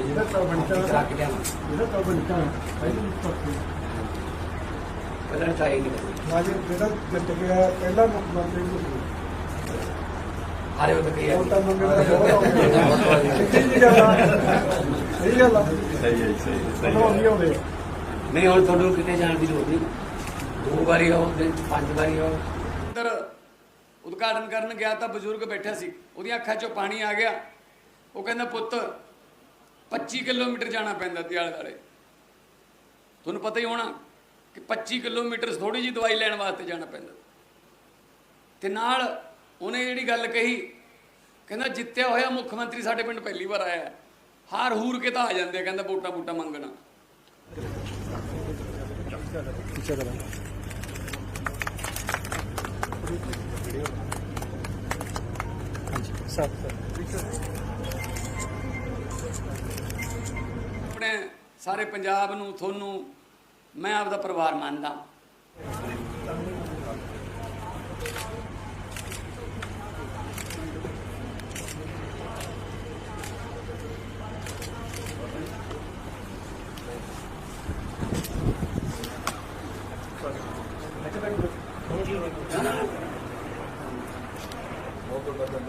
ਇਹਦਾ ਤਾਂ ਬਣਦਾ ਕਰਾ ਕੇ ਲਿਆਵਾਂ। ਇਹਦਾ ਤਾਂ ਬਣਦਾ ਪਹਿਲੀ ਪੱਕੀ। ਪਹਿਲਾਂ ਟਰਾਈ ਨਹੀਂ ਕਰਨੀ ਮਾਜੇ ਜਿਹੜਾ ਜਿੱਤ ਗਿਆ ਪਹਿਲਾ ਮੁੱਖ ਮੰਤਰੀ ਨੂੰ ਹਾਰੇ ਉਹ ਤਾਂ ਕਹੀ ਉਹ ਤਾਂ ਮੰਗੇ ਦਾ ਬਹੁਤ ਹੋ। ਗਿਆ ਸਹੀ ਗੱਲ ਆ। ਸਹੀ ਗੱਲ ਆ। ਸਹੀ ਹੈ ਸਹੀ ਹੈ, ਸਹੀ ਉਹ ਹੈ ਨਹੀਂ ਆਉਂਦੇ ਨਹੀਂ ਹੁਣ ਤੁਹਾਨੂੰ ਕਿਤੇ ਜਾਣ ਦੀ ਲੋੜ ਨਹੀਂ। ਦੋ ਵਾਰੀ ਆਓ 'ਚ ਪੰਜ ਵਾਰੀ ਆਓ। ਅੰਦਰ ਉਦਘਾਟਨ ਕਰਨ ਗਿਆ ਤਾਂ ਬਜ਼ੁਰਗ ਬੈਠਾ ਸੀ। ਉਹਦੀਆਂ ਅੱਖਾਂ 'ਚੋਂ ਪਾਣੀ ਆ ਗਿਆ। ਉਹ ਕਹਿੰਦਾ ਪੁੱਤ 25 ਕਿਲੋਮੀਟਰ ਜਾਣਾ ਪੈਂਦਾ ਤੇ ਵਾਲੇ। ਤੁਹਾਨੂੰ ਪਤਾ ਹੀ ਹੋਣਾ ਕਿ 25 ਕਿਲੋਮੀਟਰ ਥੋੜੀ ਜੀ ਦਵਾਈ ਲੈਣ ਵਾਸਤੇ ਜਾਣਾ ਪੈਂਦਾ। ਤੇ ਨਾਲ ਉਹਨੇ ਜਿਹੜੀ ਗੱਲ ਕਹੀ ਕਹਿੰਦਾ ਜਿੱਤਿਆ ਹੋਇਆ ਮੁੱਖ ਮੰਤਰੀ ਸਾਡੇ ਪਿੰਡ ਪਹਿਲੀ ਵਾਰ ਆਇਆ ਹਾਰ ਹੂਰ ਕੇ ਤਾਂ ਆ ਜਾਂਦੇ ਆ, ਕਹਿੰਦਾ ਵੋਟਾਂ ਵੋਟਾਂ ਮੰਗਣਾ। ਆਪਣੇ ਸਾਰੇ ਪੰਜਾਬ ਨੂੰ ਤੁਹਾਨੂੰ ਮੈਂ ਆਪਦਾ ਪਰਿਵਾਰ ਮੰਨਦਾ।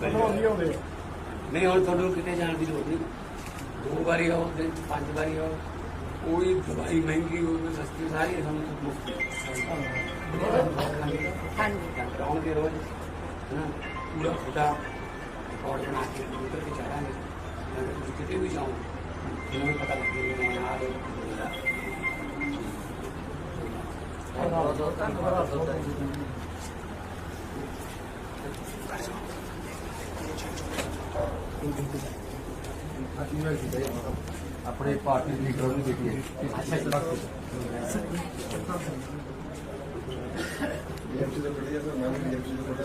ਸਹੀ ਉਹ ਹੈ ਨਹੀਂ ਆਉਂਦੇ ਨਹੀਂ ਹੁਣ ਤੁਹਾਨੂੰ ਕਿਤੇ ਜਾਣ ਦੀ ਲੋੜ ਨਹੀਂ ਦੋ ਵਾਰੀ ਆਓ ਦਿਨ 'ਚ ਪੰਜ ਵਾਰੀ ਆਓ ਕੋਈ ਦਵਾਈ ਮਹਿੰਗੀ ਹੋਵੇ ਸਸਤੀ ਸਾਰੀ ਸਾਨੂੰ ਮੁਫਤ ਹਾਂਜੀ ਕਰਾਉਣਗੇ ਰੋਜ਼ ਹਾਂ ਪੂਰਾ ਫੁੱਟਾ ਰਿਕਾਰਡ ਬਣਾ ਕੇ ਕੰਪਿਊਟਰ ਤੇ ਚੜਾਂਗੇ ਮੈਂ ਤੁਸੀਂ ਕਿਤੇ ਵੀ ਜਾਓ ਤੁਹਾਨੂੰ ਵੀ ਪਤਾ ਲੱਗੇ ਵੀ ਮੈਂ ਆ ਰਿਹਾ। ਆਪਣੇ ਪਾਰਟੀ ਦੇ ਲੀਡਰ ਨੂੰ ਦੇਖੀਏ। ਚੰਗਾ ਜੀ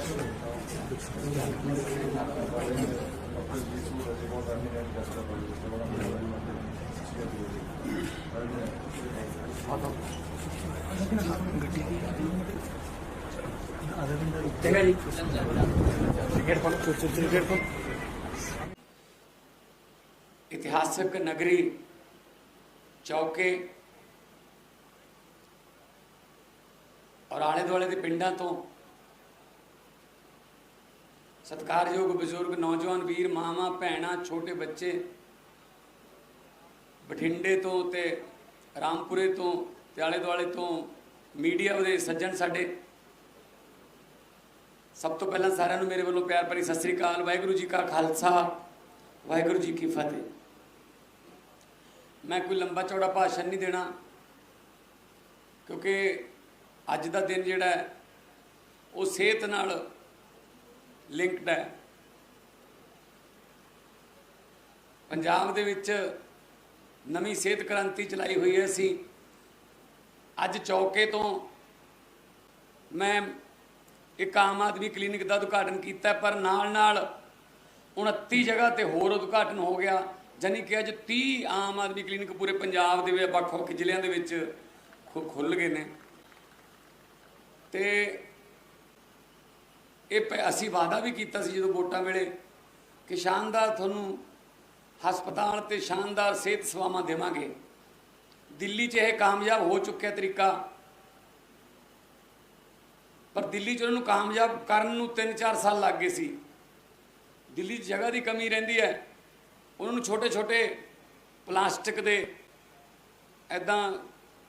ਇਤਿਹਾਸਕ ਨਗਰੀ ਚੌਕੇ ਔਰ ਆਲੇ ਦੁਆਲੇ ਦੇ ਪਿੰਡਾਂ ਤੋਂ ਸਤਿਕਾਰਯੋਗ ਬਜ਼ੁਰਗ, ਨੌਜਵਾਨ ਵੀਰ, ਮਾਵਾਂ, ਭੈਣਾਂ, ਛੋਟੇ ਬੱਚੇ, ਬਠਿੰਡੇ ਤੋਂ ਤੇ ਰਾਮਪੁਰੇ ਤੋਂ ਤੇ ਆਲੇ ਦੁਆਲੇ ਤੋਂ ਮੀਡੀਆ ਦੇ ਸੱਜਣ ਸਾਡੇ। ਸਭ ਤੋਂ ਪਹਿਲਾਂ ਸਾਰਿਆਂ ਨੂੰ ਮੇਰੇ ਵੱਲੋਂ ਪਿਆਰ ਭਰੀ ਸਤਿ ਸ੍ਰੀ ਅਕਾਲ। ਵਾਹਿਗੁਰੂ ਜੀ ਕਾ ਖਾਲਸਾ, ਵਾਹਿਗੁਰੂ ਜੀ ਕੀ ਫਤਿਹ। ਮੈਂ ਕੋਈ ਲੰਬਾ ਚੌੜਾ ਭਾਸ਼ਣ ਨਹੀਂ ਦੇਣਾ, ਕਿਉਂਕਿ ਅੱਜ ਦਾ ਦਿਨ ਜਿਹੜਾ ਉਹ ਸਿਹਤ ਨਾਲ ਲਿੰਕਡ ਹੈ। ਪੰਜਾਬ ਦੇ ਵਿੱਚ ਨਵੀਂ ਸਿਹਤ ਕ੍ਰਾਂਤੀ ਚਲਾਈ ਹੋਈ ਹੈ ਅਸੀਂ। ਅੱਜ ਚੌਕੇ ਤੋਂ ਮੈਂ ਇੱਕ ਆਮ ਆਦਮੀ ਕਲੀਨਿਕ ਦਾ ਉਦਘਾਟਨ ਕੀਤਾ, ਪਰ ਨਾਲ ਨਾਲ 29 ਜਗ੍ਹਾ ਤੇ ਹੋਰ ਉਦਘਾਟਨ ਹੋ ਗਿਆ ਜਾਨੀ ਕਿ ਅੱਜ 30 ਆਮ ਆਦਮੀ ਕਲੀਨਿਕ ਪੂਰੇ ਪੰਜਾਬ ਦੇ ਵੱਖ-ਵੱਖ ਜ਼ਿਲ੍ਹਿਆਂ ਦੇ ਵਿੱਚ ਖੁ- ਖੁੱਲ ਗਏ ਨੇ। ਤੇ ਇਹ ਪ- ਅਸੀਂ ਵਾਅਦਾ ਵੀ ਕੀਤਾ ਸੀ ਜਦੋਂ ਵੋਟਾਂ ਵੇਲੇ ਕਿ ਸ਼ਾਨਦਾਰ ਤੁਹਾਨੂੰ ਹਸਪਤਾਲ ਤੇ ਸ਼ਾਨਦਾਰ ਸਿਹਤ ਸੇਵਾਵਾਂ ਦੇਵਾਂਗੇ। ਦਿੱਲੀ 'ਚ ਇਹ ਕਾਮਯਾਬ ਹੋ ਚੁੱਕਿਆ ਤਰੀਕਾ। ਪਰ ਦਿੱਲੀ 'ਚ ਉਹਨਾਂ ਨੂੰ ਕਾਮਯਾਬ ਕਰਨ ਨੂੰ 3-4 ਸਾਲ ਲੱਗ ਗਏ ਸੀ। ਦਿੱਲੀ 'ਚ ਜਗ੍ਹਾ ਦੀ ਕਮੀ ਰਹਿੰਦੀ ਹੈ। ਉਹਨਾਂ ਨੂੰ ਛੋਟੇ-ਛੋਟੇ ਪਲਾਸਟਿਕ ਦੇ ਐਦਾਂ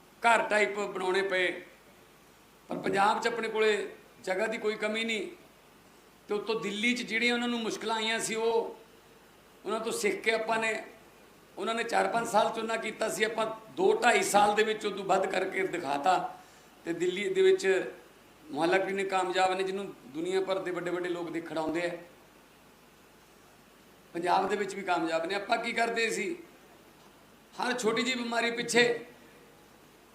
ਘਰ ਟਾਈਪ ਬਣਾਉਣੇ ਪਏ। ਪਰ ਪੰਜਾਬ 'ਚ ਆਪਣੇ ਕੋਲੇ ਜਗ੍ਹਾ ਦੀ ਕੋਈ ਕਮੀ ਨਹੀਂ। ਤੇ ਉੱਤੋਂ ਦਿੱਲੀ 'ਚ ਜਿਹੜੀਆਂ ਉਹਨਾਂ ਨੂੰ ਮੁਸ਼ਕਲਾਂ ਆਈਆਂ ਸੀ ਉਹ ਉਹਨਾਂ ਤੋਂ ਸਿੱਖ ਕੇ ਆਪਾਂ ਨੇ, ਉਹਨਾਂ ਨੇ 4-5 ਸਾਲ ਚੁਣਾ ਕੀਤਾ ਸੀ, ਆਪਾਂ 2-2.5 ਸਾਲ ਦੇ ਵਿੱਚ ਉਦੋਂ ਵੱਧ ਕਰਕੇ ਦਿਖਾਤਾ ਤੇ ਦਿੱਲੀ ਦੇ ਵਿੱਚ ਮੁਹੱਲਾ ਕਲੀਨਿਕ ਕਾਮਯਾਬ ਨੇ, ਜਿਹਨੂੰ ਦੁਨੀਆ ਭਰ ਦੇ ਵੱਡੇ ਵੱਡੇ ਲੋਕ ਦੇਖਣ ਆਉਂਦੇ ਆ। ਪੰਜਾਬ ਦੇ ਵਿੱਚ ਵੀ ਕਾਮਯਾਬ ਨੇ। ਆਪਾਂ ਕੀ ਕਰਦੇ ਸੀ? ਹਰ ਛੋਟੀ ਜਿਹੀ ਬਿਮਾਰੀ ਪਿੱਛੇ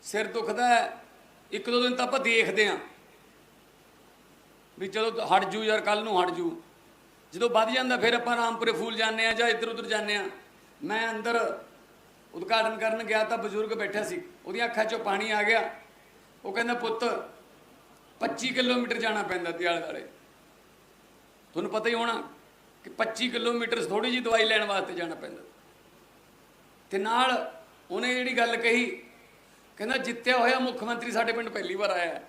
ਸਿਰ ਦੁਖਦਾ ਹੈ। ਇੱਕ ਦੋ ਦਿਨ ਤਾਂ ਆਪਾਂ ਦੇਖਦੇ ਆਂ ਵੀ ਚਲੋ ਹਟ ਜੂ ਯਾਰ ਕੱਲ ਨੂੰ ਹਟ ਜੂ। ਜਦੋਂ ਵੱਧ ਜਾਂਦਾ ਫਿਰ ਆਪਾਂ ਰਾਮਪੁਰੇ ਫੂਲ ਜਾਂਦੇ ਆ ਜਾਂ ਇੱਧਰ ਉੱਧਰ ਜਾਂਦੇ ਆ ਮੈਂ ਅੰਦਰ ਉਦਘਾਟਨ ਕਰਨ ਗਿਆ ਤਾਂ ਬਜ਼ੁਰਗ ਬੈਠਾ ਸੀ। ਉਹਦੀਆਂ ਅੱਖਾਂ 'ਚੋਂ ਪਾਣੀ ਆ ਗਿਆ। ਉਹ ਕਹਿੰਦਾ, ਪੁੱਤ 25 ਕਿਲੋਮੀਟਰ ਜਾਣਾ ਪੈਂਦਾ ਤੇ ਆਲੇ ਤੁਹਾਨੂੰ ਪਤਾ ਹੀ ਹੋਣਾ ਕਿ 25 ਕਿਲੋਮੀਟਰ ਥੋੜੀ ਜੀ ਦਵਾਈ ਲੈਣ ਵਾਸਤੇ ਜਾਣਾ ਪੈਂਦਾ। ਤੇ ਨਾਲ ਉਹਨੇ ਜਿਹੜੀ ਗੱਲ ਕਹੀ, ਕਹਿੰਦਾ, ਜਿੱਤਿਆ ਹੋਇਆ ਮੁੱਖ ਮੰਤਰੀ ਸਾਡੇ ਪਿੰਡ ਪਹਿਲੀ ਵਾਰ ਆਇਆ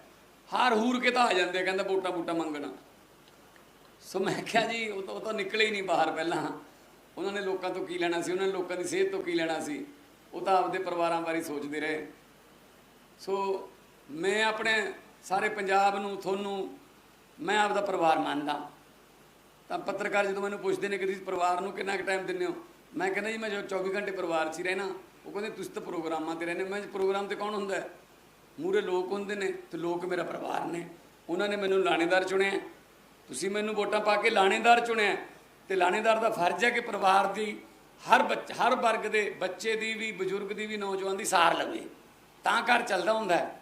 ਹਾਰ ਹੂਰ ਕੇ ਤਾਂ ਆ ਜਾਂਦੇ ਕਹਿੰਦਾ ਵੋਟਾਂ ਵੋਟਾਂ ਮੰਗਣਾ। ਸੋ ਮੈਂ ਕਿਹਾ ਜੀ, ਉਹ ਤਾਂ ਉਹ ਤਾਂ ਨਿਕਲੇ ਹੀ ਨਹੀਂ ਬਾਹਰ ਪਹਿਲਾਂ। ਉਹਨਾਂ ਨੇ ਲੋਕਾਂ ਤੋਂ ਕੀ ਲੈਣਾ ਸੀ? ਉਹਨਾਂ ਨੇ ਲੋਕਾਂ ਦੀ ਸਿਹਤ ਤੋਂ ਕੀ ਲੈਣਾ ਸੀ? ਉਹ ਤਾਂ ਆਪਦੇ ਪਰਿਵਾਰਾਂ ਬਾਰੇ ਸੋਚਦੇ ਰਹੇ। ਸੋ ਮੈਂ ਆਪਣੇ ਸਾਰੇ ਪੰਜਾਬ ਨੂੰ, ਤੁਹਾਨੂੰ, ਮੈਂ ਆਪਦਾ ਪਰਿਵਾਰ ਮੰਨਦਾ। ਤਾਂ ਪੱਤਰਕਾਰ ਜਦੋਂ ਮੈਨੂੰ ਪੁੱਛਦੇ ਨੇ ਕਿ ਤੁਸੀਂ ਪਰਿਵਾਰ ਨੂੰ ਕਿੰਨਾ ਕੁ ਟਾਈਮ ਦਿੰਦੇ ਹੋ? ਮੈਂ ਕਹਿੰਦਾ ਜੀ, ਮੈਂ ਜੋ 24 ਘੰਟੇ ਪਰਿਵਾਰ 'ਚ ਹੀ ਰਹਿਣਾ। ਉਹ ਕਹਿੰਦੇ, ਤੁਸੀਂ ਤਾਂ ਪ੍ਰੋਗਰਾਮਾਂ ਤੇ ਰਹਿੰਦੇ ਮੈਂ ਪ੍ਰੋਗਰਾਮ ਤੇ ਕੌਣ ਹੁੰਦਾ? ਮੂਰੇ ਲੋਕ ਹੁੰਦੇ ਨੇ ਤੇ ਲੋਕ ਮੇਰਾ ਪਰਿਵਾਰ ਨੇ। ਉਹਨਾਂ ਨੇ ਮੈਨੂੰ ਲਾਣੇਦਾਰ ਚੁਣਿਆ। ਤੁਸੀਂ ਮੈਨੂੰ ਵੋਟਾਂ ਪਾ ਕੇ ਲਾਣੇਦਾਰ ਚੁਣਿਆ। ਹੈ। ਤੇ ਲਾਣੇਦਾਰ ਦਾ ਫਰਜ਼ ਹੈ ਕਿ ਪਰਿਵਾਰ ਦੀ ਹਰ ਬੱਚ, ਹਰ ਵਰਗ ਦੇ ਬੱਚੇ ਦੀ ਵੀ, ਬਜ਼ੁਰਗ ਦੀ ਵੀ, ਨੌਜਵਾਨ ਦੀ ਸਾਰ ਲਵੇ। ਤਾਂ ਘਰ ਚੱਲਦਾ ਹੁੰਦਾ ਹੈ।